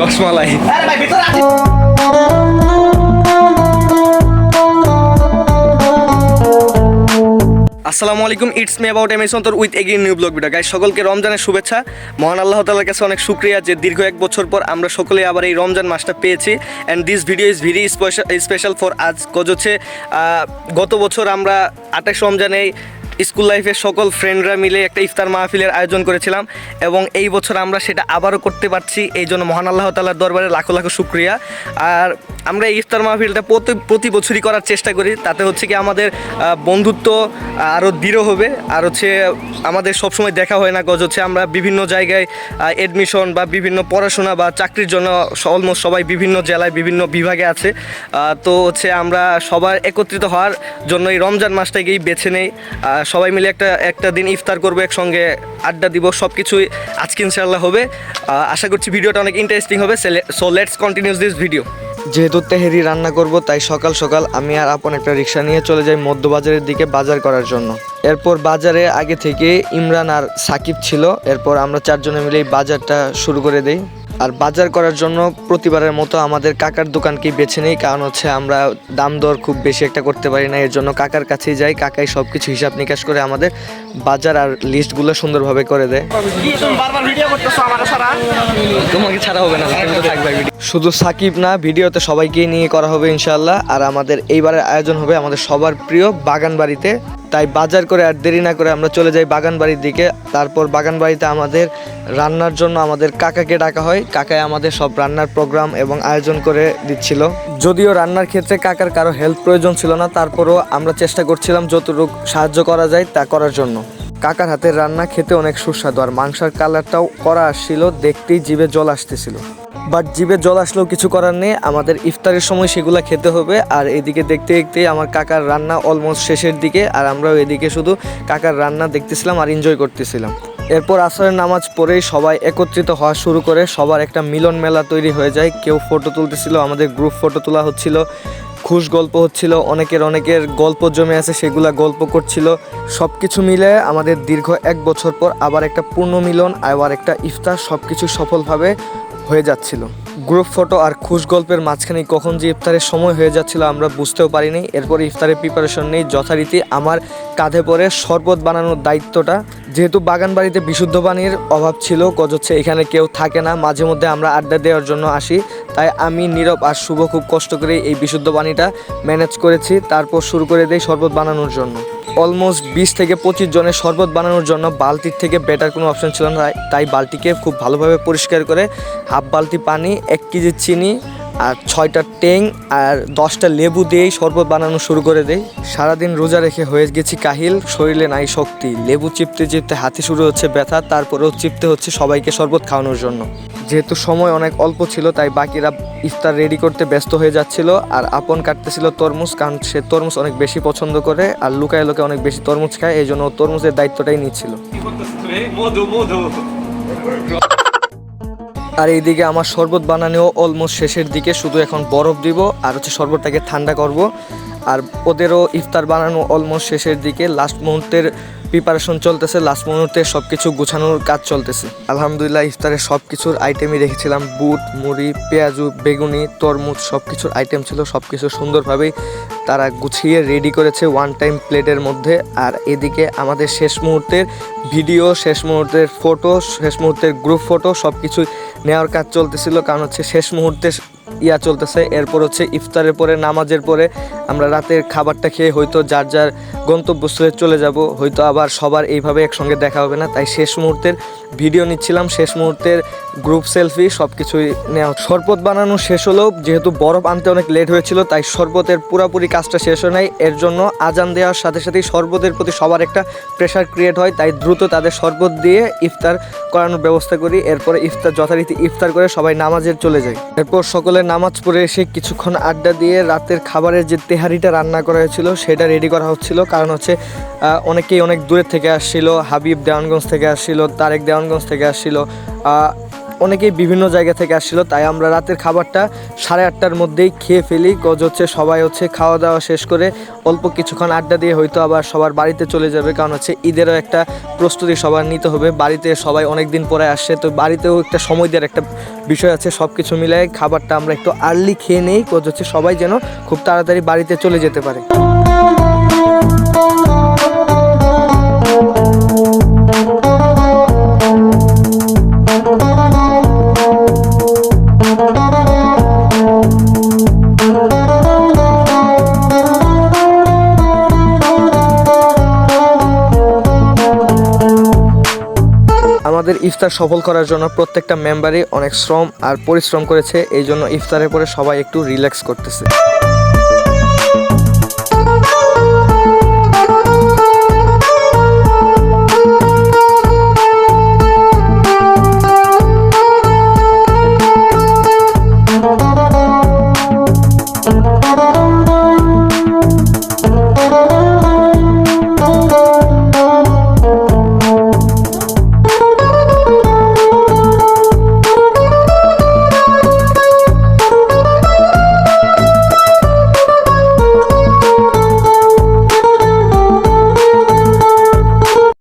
রসমালাই। আসসালামু আলাইকুম it's me about M সন্তর with again new blog video guy সকলকে রমজানের শুভেচ্ছা। মহান আল্লাহ তালার কাছে অনেক শুক্রিয়া যে দীর্ঘ এক বছর পর আমরা সকলে আবার এই রমজান মাসটা পেয়েছি। And this video is very special for আজ। কজ হচ্ছে গত বছর আমরা আঠাশ রমজানে স্কুল লাইফের সকল ফ্রেন্ডরা মিলে একটা ইফতার মাহফিলের আয়োজন করেছিলাম এবং এই বছর আমরা সেটা আবারও করতে পারছি। এই জন্য মহান আল্লাহ তাল্লার দরবারে লাখো লাখো শুক্রিয়া। আর আমরা এই ইফতার মাহফিলটা প্রতি প্রতি বছরই করার চেষ্টা করি। তাতে হচ্ছে কি আমাদের বন্ধুত্ব আরও দৃঢ় হবে। আর হচ্ছে আমাদের সবসময় দেখা হয় না গজ, হচ্ছে আমরা বিভিন্ন জায়গায় এডমিশন বা বিভিন্ন পড়াশোনা বা চাকরির জন্য অলমোস্ট সবাই বিভিন্ন জেলায়, বিভিন্ন বিভাগে আছে। তো হচ্ছে আমরা সবার একত্রিত হওয়ার জন্য এই রমজান মাসটাকেই বেছে নেই। সবাই মিলে একটা একটা দিন ইফতার করব, একসঙ্গে আড্ডা দিব সব কিছুই আজকে ইনশাল্লাহ হবে। আশা করছি ভিডিওটা অনেক ইন্টারেস্টিং হবে so let's continues this video যেহেতু তেহেরি রান্না করব, তাই সকাল সকাল আমি আর আপন একটা রিক্সা নিয়ে চলে যাই মধ্যবাজারের দিকে বাজার করার জন্য। এরপর বাজারে আগে থেকে ইমরান আর সাকিব ছিল, এরপর আমরা চারজনে মিলে এই বাজারটা শুরু করে দেই। আর বাজার করার জন্য প্রতিবারের মতো আমাদের কাকার দোকানকেই বেছে নেই? কারণ হচ্ছে আমরা দাম দর খুব বেশি একটা করতে পারি না, এর জন্য কাকার কাছেই যাই, কাকাই সব কিছু হিসাব নিকাশ করে আমাদের বাজার আর লিস্টগুলো সুন্দরভাবে করে দেয়। ছাড়া হবে না শুধু সাকিব না, ভিডিওতে সবাইকেই নিয়ে করা হবে ইনশাল্লাহ আর আমাদের এইবারের আয়োজন হবে আমাদের সবার প্রিয় বাগান বাড়িতে তাই বাজার করে আর দেরি না করে আমরা চলে যাই বাগান বাড়ির দিকে। তারপর বাগান বাড়িতে আমাদের রান্নার জন্য আমাদের কাকাকে ডাকা হয়। কাকাই আমাদের সব রান্নার প্রোগ্রাম এবং আয়োজন করে দিচ্ছিল। যদিও রান্নার ক্ষেত্রে কাকার কারও হেল্প প্রয়োজন ছিল না, তারপরও আমরা চেষ্টা করছিলাম যতটুকু সাহায্য করা যায় তা করার জন্য। কাকার হাতের রান্না খেতে অনেক সুস্বাদু, আর মাংসের কালারটাও করা আসছিল, দেখতেই জিভে জল আসতেছিল। বাট জিভে জল আসলেও কিছু করার নেই। আমাদের ইফতারের সময় সেগুলা খেতে হবে। আর এদিকে দেখতে দেখতে আমার কাকার রান্না অলমোস্ট শেষের দিকে। আর আমরাও এদিকে শুধু কাকার রান্না দেখতেছিলাম আর এনজয় করতেছিলাম। এরপর আসরের নামাজ পড়েই সবাই একত্রিত হওয়া শুরু করে। সবার একটা মিলন মেলা তৈরি হয়ে যায়। কেউ ফটো তুলতেছিল, আমাদের গ্রুপ ফটো তোলা হচ্ছিল। খুশ গল্প হচ্ছিল, অনেকের অনেকের গল্প জমে আছে, সেগুলা গল্প করছিল। সব কিছু মিলে আমাদের দীর্ঘ এক বছর পর আবার একটা পূর্ণ মিলন, আবার একটা ইফতার সব কিছু সফলভাবে হয়ে যাচ্ছিল। গ্রুপ ফটো আর খুশ গল্পের মাঝখানে কখন যে ইফতারের সময় হয়ে যাচ্ছিল আমরা বুঝতেও পারিনি। এরপর ইফতারের প্রিপারেশন নেই। যথারীতি আমার কাঁধে পড়ে শরবত বানানোর দায়িত্বটা। যেহেতু বাগান বাড়িতে বিশুদ্ধ পানির অভাব ছিল কজ হচ্ছে এখানে কেউ থাকে না। মাঝে মধ্যে আমরা আড্ডা দেওয়ার জন্য আসি। তাই আমি, নীরব আর শুভ খুব কষ্ট করে এই বিশুদ্ধ পানিটা ম্যানেজ করেছি। তারপর শুরু করে দেই শরবত বানানোর জন্য। অলমোস্ট বিশ থেকে পঁচিশ জনের শরবত বানানোর জন্য বালতির থেকে বেটার কোনো অপশন ছিল না, তাই- বালতিকে খুব ভালোভাবে পরিষ্কার করে হাফ বালতি পানি, এক কেজি চিনি আর ছয়টা টেং আর দশটা লেবু দিয়েই শরবত বানানো শুরু করে দেই। সারাদিন রোজা রেখে হয়ে গেছি কাহিল, শরীরে নাই শক্তি। লেবু চিপতে চিপতে হাতে শুরু হচ্ছে ব্যথা, তারপরেও চিপতে হচ্ছে সবাইকে শরবত খাওয়ানোর জন্য। যেহেতু সময় অনেক অল্প ছিল, তাই বাকিরা ইফতার রেডি করতে ব্যস্ত হয়ে যাচ্ছিল। আর আপন কাটতেছিল তরমুজ, কারণ সে তরমুজ অনেক বেশি পছন্দ করে, আর লুকায় লোকে অনেক বেশি তরমুজ খায়, এই জন্য তরমুজের দায়িত্বটাই নিচ্ছিল। আর এইদিকে আমার শরবত বানানো অলমোস্ট শেষের দিকে, শুধু এখন বরফ দিব, আর হচ্ছে শরবতটাকে ঠান্ডা করব। আর ওদেরও ইফতার বানানো অলমোস্ট শেষের দিকে লাস্ট মুহূর্তের প্রিপারেশন চলতেছে লাস্ট মুহূর্তে সব কিছু গুছানোর কাজ চলতেছে। আলহামদুলিল্লাহ ইফতারের সব কিছুর আইটেমই রেখেছিলাম, বুট, মুড়ি, পেঁয়াজু, বেগুনি, তরমুজ সব কিছুর আইটেম ছিল সব কিছু সুন্দরভাবেই তারা গুছিয়ে রেডি করেছে ওয়ান টাইম প্লেটের মধ্যে। আর এদিকে আমাদের শেষ মুহূর্তের ভিডিও শেষ মুহূর্তের ফটো শেষ মুহূর্তের গ্রুপ ফটো সব কিছুই নেওয়ার কাজ চলতেছিল। কারণ হচ্ছে শেষ মুহূর্তে ইয়া চলতেছে। এরপর হচ্ছে ইফতারের পরে, নামাজের পরে আমরা রাতের খাবারটা খেয়ে হয়তো যার যার গন্তব্যস্থলে চলে যাব। হয়তো আবার সবার এইভাবে একসঙ্গে দেখা হবে না। তাই শেষ মুহূর্তের ভিডিও নিচ্ছিলাম। শেষ মুহূর্তের গ্রুপ সেলফি সব কিছুই নেওয়া শরবত বানানো শেষ হলেও যেহেতু বরফ আনতে অনেক লেট হয়েছিল, তাই শরবতের পুরাপুরি কাজটা শেষ হয় নাই। এর জন্য আজান দেওয়ার সাথে সাথেই শরবতের প্রতি সবার একটা প্রেশার ক্রিয়েট হয়, তাই দ্রুত তাদের শরবত দিয়ে ইফতার করানোর ব্যবস্থা করি। এরপরে ইফতার, যথারীতি ইফতার করে সবাই নামাজের চলে যায় এরপর সকলে নামাজ পড়ে এসে কিছুক্ষণ আড্ডা দিয়ে রাতের খাবারের যে তেহারিটা রান্না করা হয়েছিল, সেটা রেডি করা হচ্ছিল। কারণ হচ্ছে অনেকেই অনেক দূরের থেকে আসছিল, হাবিব দেওয়ানগঞ্জ থেকে আসছিল, তারেক দেওয়ানগঞ্জ থেকে আসছিল অনেকেই বিভিন্ন জায়গা থেকে আসছিল, তাই আমরা রাতের খাবারটা সাড়ে আটটার মধ্যেই খেয়ে ফেলি। গজ হচ্ছে, সবাই হচ্ছে খাওয়া দাওয়া শেষ করে অল্প কিছুক্ষণ আড্ডা দিয়ে হয়তো আবার সবার বাড়িতে চলে যাবে, কারণ হচ্ছে ঈদেরও একটা প্রস্তুতি সবার নিতে হবে। বাড়িতে সবাই অনেক দিন পরে আসছে, তো বাড়িতেও একটা সময় দেওয়ার একটা বিষয় আছে সব কিছু মিলাই খাবারটা আমরা একটু আর্লি খেয়ে নেই। গজ হচ্ছে, সবাই যেন খুব তাড়াতাড়ি বাড়িতে চলে যেতে পারে। আমাদের ইফতার সফল করার জন্য প্রত্যেকটা মেম্বারই অনেক শ্রম আর পরিশ্রম করেছে, এই জন্য ইফতারের পরে সবাই একটু রিল্যাক্স করতেছে।